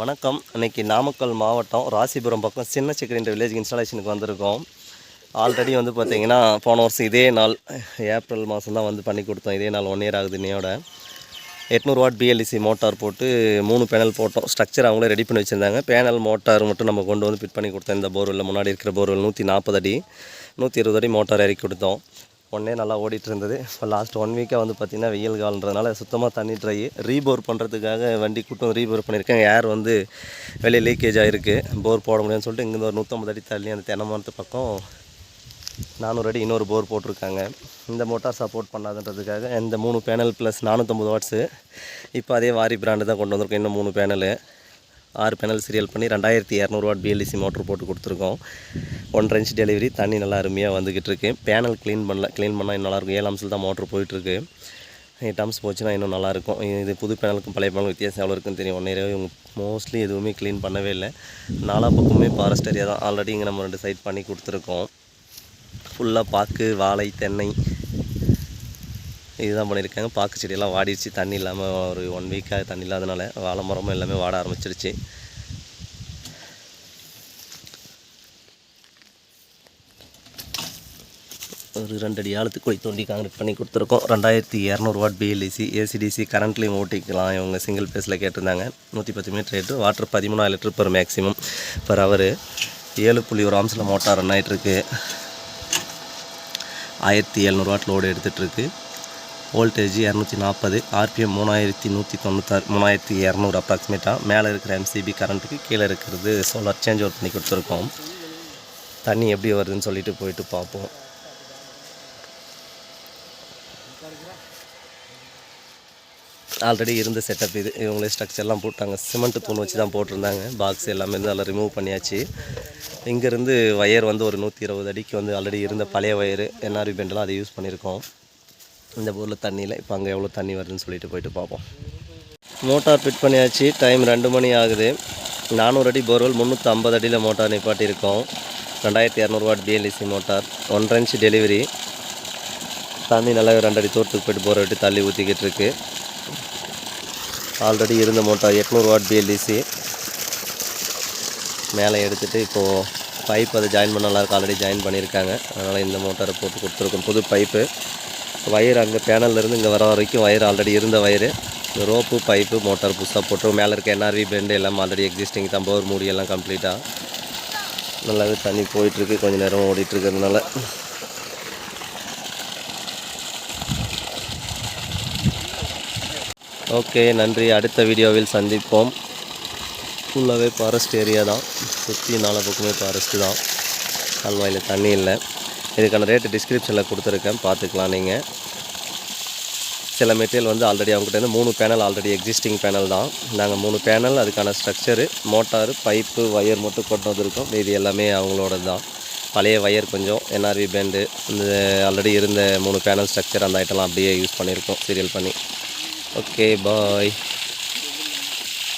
வணக்கம். இன்றைக்கி நாமக்கல் மாவட்டம் ராசிபுரம் பக்கம் சின்ன சிக்கரின்ற வில்லேஜ் இன்ஸ்டாலேஷனுக்கு வந்திருக்கோம். ஆல்ரெடி வந்து பார்த்தீங்கன்னா போன வருஷம் இதே நாள் ஏப்ரல் மாதம் தான் வந்து பண்ணி கொடுத்தோம். இதே நாள் ஒன் இயர் ஆகுது இன்னையோட. எட்நூறு வாட் பிஎல்இசி மோட்டார் போட்டு மூணு பேனல் போட்டோம். ஸ்ட்ரக்சர் அவங்களே ரெடி பண்ணி வச்சுருந்தாங்க. பேனல் மோட்டார் மட்டும் நம்ம கொண்டு வந்து ஃபிட் பண்ணி கொடுத்தோம். இந்த போர்வெல்ல முன்னாடி இருக்கிற போர்வெல் நூற்றி நாற்பது அடி நூற்றி இருபது அடி மோட்டார் இறக்கி கொடுத்தோம். ஒன்றே நல்லா ஓடிட்டு இருந்தது இப்போ லாஸ்ட் ஒன் வீக்காக வந்து பார்த்திங்கன்னா வெயில் காலன்றதுனால சுத்தமாக தண்ணி ட்ரை ரீபோர் பண்ணுறதுக்காக வண்டி கூட்டம் ரீபோர் பண்ணியிருக்கேன் ஏர் வந்து வெளியே லீக்கேஜ் ஆகிருக்கு போர் போட முடியாதுன்னு சொல்லிட்டு இங்கேருந்து ஒரு நூற்றம்பது அடி தள்ளி அந்த தென்னை மரத்து பக்கம் நானூறு அடி இன்னொரு போர் போட்டிருக்காங்க. இந்த மோட்டார் சப்போர்ட் பண்ணாதுன்றதுக்காக இந்த மூணு பேனல் ப்ளஸ் நானூற்றம்பது வாட்ஸு இப்போ அதே வாரி பிராண்டு தான் கொண்டு வந்திருக்கோம் இன்னும் மூணு பேனலு ஆறு பேனல் சீரியல் பண்ணி ரெண்டாயிரத்தி இரநூறுவா பிஎல்இசி மோட்ரு போட்டு கொடுத்துருக்கோம். ஒன்றரை இன்ச் டெலிவரி தண்ணி நல்லா அருமையாக வந்துக்கிட்டு இருக்கு. பேனல் க்ளீன் பண்ணல க்ளீன் பண்ணால் இன்னும் நல்லாயிருக்கும். ஏழு அம்சில் தான் மோட்ரு போயிட்டுருக்கு எயிட் அம்ஸ் போச்சுன்னா இன்னும் நல்லாயிருக்கும். இது புது பேனலுக்கும் பழைய பேனலுக்கும் வித்தியாசம் எவ்வளோ இருக்குன்னு தெரியும். ஒன்றே இவங்க மோஸ்ட்லி எதுவுமே க்ளீன் பண்ணவே இல்லை. நாலா பக்கமே ஃபாரஸ்ட் ஏரியா தான். ஆல்ரெடி இங்கே நம்ம ரெண்டு சைட் பண்ணி கொடுத்துருக்கோம். ஃபுல்லாக பாக்கு வாழை தென்னை இதுதான் பண்ணியிருக்காங்க. பாக்கு செடியெல்லாம் வாடிடுச்சு. தண்ணி இல்லாமல் ஒரு ஒன் வீக்காக தண்ணி இல்லாதனால வாழை மரமும் எல்லாமே வாட ஆரம்பிச்சிருச்சு. ஒரு ரெண்டு அடி ஆழத்துக்கு குழி தோண்டி காங்கிரீட் பண்ணி கொடுத்துருக்கோம். ரெண்டாயிரத்தி இரநூறு வாட் பிஎல்இசி ஏசிடிசி கரண்ட்லேயும் ஓட்டிக்கலாம். இவங்க சிங்கிள் பேஸில் கேட்டிருந்தாங்க. நூற்றி பத்து மீட்டர் ரேட்டு வாட்டர் பதிமூணாயிரம் litre per maximum per hour ஏழு புள்ளி ஒரு ஆம்ஸில் மோட்டார் ரன் ஆகிட்டுருக்கு ஆயிரத்தி எழுநூறு வாட் லோடு எடுத்துகிட்ருக்கு வோல்டேஜ் இரநூத்தி நாற்பது ஆர்பிஎம் மூணாயிரத்தி நூற்றி தொண்ணூத்தாறு மூணாயிரத்தி இரநூறு அப்ராக்சிமேட்டாக மேலே இருக்கிற எம்சிபி கரண்ட்டுக்கு கீழே இருக்கிறது சோலார் சேஞ்ச் ஓவர் பண்ணி கொடுத்துருக்கோம். தண்ணி எப்படி வருதுன்னு சொல்லிட்டு போயிட்டு பார்ப்போம். ஆல்ரெடி இருந்த செட்டப் இது. இவங்களே ஸ்ட்ரக்சர்லாம் போட்டாங்க. சிமெண்ட் தூண் வச்சு தான் போட்டிருந்தாங்க. பாக்ஸ் எல்லாமே இருந்து அதில் ரிமூவ் பண்ணியாச்சு. இங்கேருந்து ஒயர் வந்து ஒரு நூற்றி இருபது அடிக்கு வந்து ஆல்ரெடி இருந்த பழைய ஒயரு என்ஆர்பி பெண்டெல்லாம் அதை யூஸ் பண்ணியிருக்கோம். இந்த ஊரில் தண்ணியில். இப்போ அங்கே எவ்வளோ தண்ணி வருதுன்னு சொல்லிட்டு போயிட்டு பார்ப்போம். மோட்டார் ஃபிட் பண்ணியாச்சு. டைம் ரெண்டு மணி ஆகுது. நானூறு அடி போர்வெல் முந்நூற்றி ஐம்பது அடியில் மோட்டார் நிப்பாட்டியிருக்கோம். ரெண்டாயிரத்தி இரநூறுவா பிஎல்இசி மோட்டார். ஒன்றரை இன்ச் டெலிவரி தண்ணி நல்லா ரெண்டு அடி தூரத்துக்கு போய்ட்டு போர் விட்டு தள்ளி ஊற்றிக்கிட்டு இருக்கு. ஆல்ரெடி இருந்த மோட்டார் எட்நூறு வாட் மேலே எடுத்துகிட்டு இப்போது பைப் அதை ஜாயின் பண்ண நல்லா ஆல்ரெடி ஜாயின் பண்ணியிருக்காங்க. அதனால் இந்த மோட்டாரை போட்டு கொடுத்துருக்கோம். புது பைப்பு வயர் அங்கே பேனல்லேருந்து இங்கே வர வரைக்கும் வயர் ஆல்ரெடி இருந்த வயரு ரோப்பு பைப்பு மோட்டார் புதுசாக போட்டு மேலே இருக்க என்ஆர்வி பெண்டு எல்லாம் ஆல்ரெடி எக்ஸிஸ்டிங் தான். போர் மூடி எல்லாம் கம்ப்ளீட்டாக நல்லாவே தண்ணி போயிட்டுருக்கு. கொஞ்சம் நேரம் ஓடிட்டுருக்கிறதுனால. ஓகே நன்றி. அடுத்த வீடியோவில் சந்திப்போம். ஃபுல்லாகவே ஃபாரஸ்ட் ஏரியா தான். சுற்றி நாலு பக்கமே ஃபாரஸ்ட்டு தான். கால்வாயில் தண்ணி இல்லை. இதுக்கான ரேட்டு டிஸ்கிரிப்ஷனில் கொடுத்துருக்கேன். பார்த்துக்கலாம் நீங்கள் சில மெட்டீரியல் வந்து ஆல்ரெடி அவங்ககிட்ட மூணு பேனல் ஆல்ரெடி எக்ஸிஸ்டிங் பேனல் தான். நாங்கள் மூணு பேனல் அதுக்கான ஸ்ட்ரக்சரு மோட்டாரு பைப்பு ஒயர் மட்டும் கொண்டு வந்திருக்கோம். இது எல்லாமே அவங்களோட தான். பழைய ஒயர் கொஞ்சம் என்ஆர்வி பேண்டு இந்த ஆல்ரெடி இருந்த மூணு பேனல் ஸ்ட்ரக்சர் அந்த ஐட்டம்லாம் அப்படியே யூஸ் பண்ணியிருக்கோம். சீரியல் பண்ணி. Okay bye